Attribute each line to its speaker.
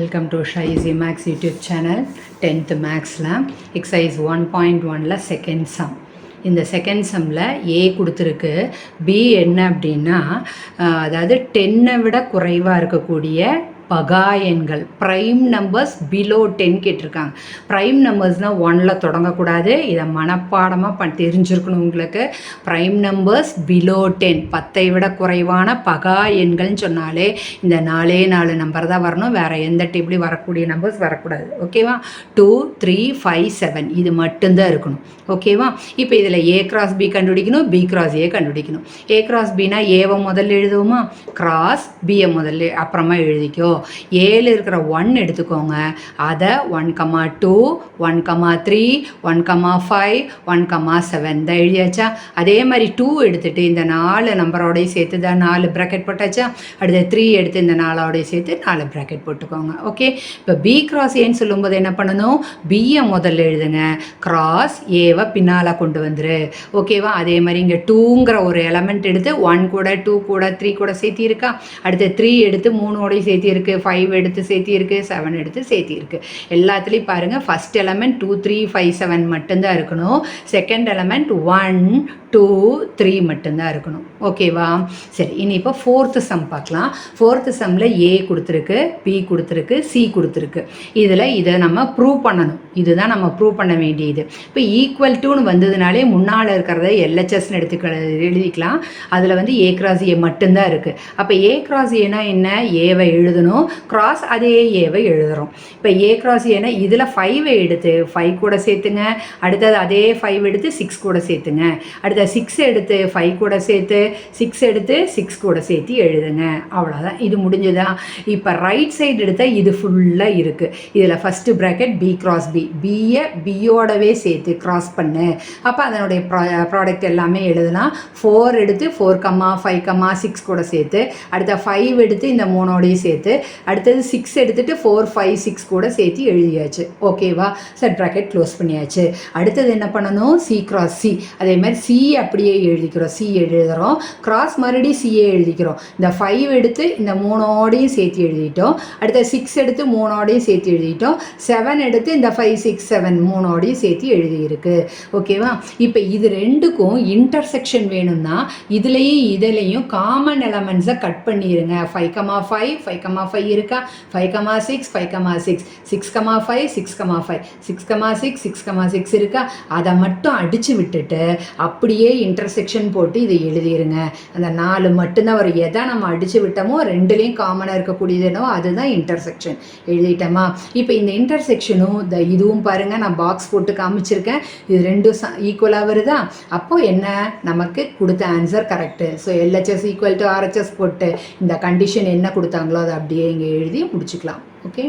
Speaker 1: Welcome to Shaisi maths YouTube channel tenth மேக்ஸில் exercise one point ஒனில் second sum இந்த second சம்மில் A கொடுத்துருக்கு பி என்ன அப்படின்னா அதாவது டென்னை விட குறைவாக இருக்கக்கூடிய பகா எண்கள். ப்ரைம் நம்பர்ஸ் பிலோ டென் கேட்டிருக்காங்க. ப்ரைம் நம்பர்ஸ்னால் ஒனில் தொடங்கக்கூடாது. இதை மனப்பாடமாக ப தெரிஞ்சிருக்கணும் உங்களுக்கு. ப்ரைம் நம்பர்ஸ் பிலோ டென் பத்தை விட குறைவான பகா எண்கள்னு சொன்னாலே இந்த நாலே நாலு நம்பர் தான் வரணும். வேறு எந்த டேபிளையும் வரக்கூடிய நம்பர்ஸ் வரக்கூடாது. ஓகேவா டூ த்ரீ ஃபைவ் செவன் இது மட்டும்தான் இருக்கணும். ஓகேவா இப்போ இதில் ஏ கிராஸ் பி கண்டுபிடிக்கணும். பி கிராஸ் ஏ கண்டுபிடிக்கணும். ஏ கிராஸ் பினா ஏவை முதல்ல எழுதுவோமா? கிராஸ் பியை முதல்ல அப்புறமா எழுதிக்கோ. ஏழு இருக்கிற ஒன் எடுத்துக்கோங்க. அதை one comma two one comma three one comma five one comma seven தான் எழுதியாச்சா? அதே மாதிரி டூ எடுத்துட்டு இந்த நாலு நம்பரோடையும் சேர்த்து தான் நாலு ப்ராக்கெட் போட்டாச்சா? அடுத்து த்ரீ எடுத்து இந்த நாலோடய சேர்த்து நாலு ப்ராக்கெட் போட்டுக்கோங்க. ஓகே இப்போ பி கிராஸ் ஏன்னு சொல்லும்போது என்ன பண்ணணும்? பியை முதல்ல எழுதுங்க. கிராஸ் ஏவை பின்னால் கொண்டு வந்துரு. ஓகேவா அதே மாதிரி இங்கே டூங்கிற ஒரு எலமெண்ட் எடுத்து ஒன் கூட டூ கூட த்ரீ கூட சேர்த்தி இருக்கா அடுத்து த்ரீ எடுத்து மூணோடையும் சேர்த்தி இருக்குது ஃபைவ் எடுத்து சேர்த்தியிருக்கு செவன் எடுத்து சேர்த்தியிருக்கு. எல்லாத்துலேயும் பாருங்கள் first element two three five seven மட்டும்தான் இருக்கணும். Second element one two three மட்டும்தான் இருக்கணும். ஓகேவா சரி இனி இப்போ ஃபோர்த்து சம் பார்க்கலாம். ஃபோர்த்து சம்மில் ஏ கொடுத்துருக்கு பி கொடுத்துருக்கு சி கொடுத்துருக்கு. இதில் இதை நம்ம ப்ரூவ் பண்ணணும். இதுதான் நம்ம ப்ரூவ் பண்ண வேண்டியது. இப்போ ஈக்குவல் டூன்னு வந்ததுனாலே முன்னால் இருக்கிறத எல்ஹெச்எஸ்னு எடுத்துக்க எழுதிக்கலாம். அதில் வந்து ஏ கிராஸ் ஏ மட்டும்தான் இருக்குது அப்போ ஏ கிராஸ் ஏனா என்ன? ஏவை எழுதணும். கிராஸ் அதே ஏவை எழுதுகிறோம் இப்போ ஏ கிராஸ் ஏனா இதில் ஃபைவை எடுத்து ஃபைவ் கூட சேர்த்துங்க. அடுத்தது அதே ஃபைவ் எடுத்து சிக்ஸ் கூட சேர்த்துங்க. அடுத்து சிக்ஸ் எடுத்து ஃபைவ் கூட சேர்த்து சிக்ஸ் எடுத்து சிக்ஸ் கூட சேர்த்து எழுதுங்க. அவ்வளோதான் இது முடிஞ்சதா? இப்போ ரைட் சைடு எடுத்தால் இது ஃபுல்லாக இருக்குது இதில் first bracket B cross B பியை பியோடவே சேர்த்து கிராஸ் பண்ணு. அப்போ அதனுடைய ப்ரா ப்ராடக்ட் எல்லாமே எழுதலாம். ஃபோர் எடுத்து four comma five comma six கூட சேர்த்து அடுத்த ஃபைவ் எடுத்து இந்த மூணோடையும் சேர்த்து அடுத்தது சிக்ஸ் எடுத்துகிட்டு ஃபோர் ஃபைவ் சிக்ஸ் கூட சேர்த்து எழுதியாச்சு. ஓகேவா செட் ப்ராக்கெட் க்ளோஸ் பண்ணியாச்சு. அடுத்தது என்ன பண்ணணும்? சி கிராஸ் சி அதே மாதிரி சி அப்படியே எழுதிக்கிறோம். சி எழுதுகிறோம் கிராஸ் மறுபடியும் சிஏ எழுதிக்கிறோம். இந்த ஃபைவ் எடுத்து இந்த மூணோடையும் சேர்த்து எழுதிட்டோம். அடுத்த சிக்ஸ் எடுத்து மூணோடையும் சேர்த்து எழுதிட்டோம். செவன் எடுத்து இந்த ஃபைவ் சிக்ஸ் செவன் மூணோடையும் சேர்த்து எழுதியிருக்கு. ஓகேவா இப்போ இது ரெண்டுக்கும் இன்டர்செக்ஷன் வேணும்னா இதுலேயும் இதுலேயும் காமன் எலமெண்ட்ஸை கட் பண்ணிடுங்க five comma five five comma five இருக்கா? Five comma six five comma six six comma five six comma five six comma six six comma six இருக்கா? அதை மட்டும் அடித்து விட்டுட்டு அப்படியே இன்டர்செக்ஷன் போட்டு இதை எழுதிருங்க. அந்த நாலு மட்டும்தான் வரும். எதை நம்ம அடித்து விட்டோமோ ரெண்டுலேயும் காமனாக இருக்கக்கூடியது என்னவோ அதுதான் இன்டர்செக்ஷன் எழுதிட்டோமா? இப்போ இந்த இன்டர்செக்ஷனும் இந்த இதுவும் பாருங்கள் நான் பாக்ஸ் போட்டு காமிச்சிருக்கேன். இது ரெண்டும் ஈக்குவலாக வருதா? அப்போது என்ன? நமக்கு கொடுத்த answer correct so LHS equal to RHS போட்டு இந்த கண்டிஷன் என்ன கொடுத்தாங்களோ அதை அப்படியே இங்கே எழுதி முடிச்சுக்கலாம். ஓகே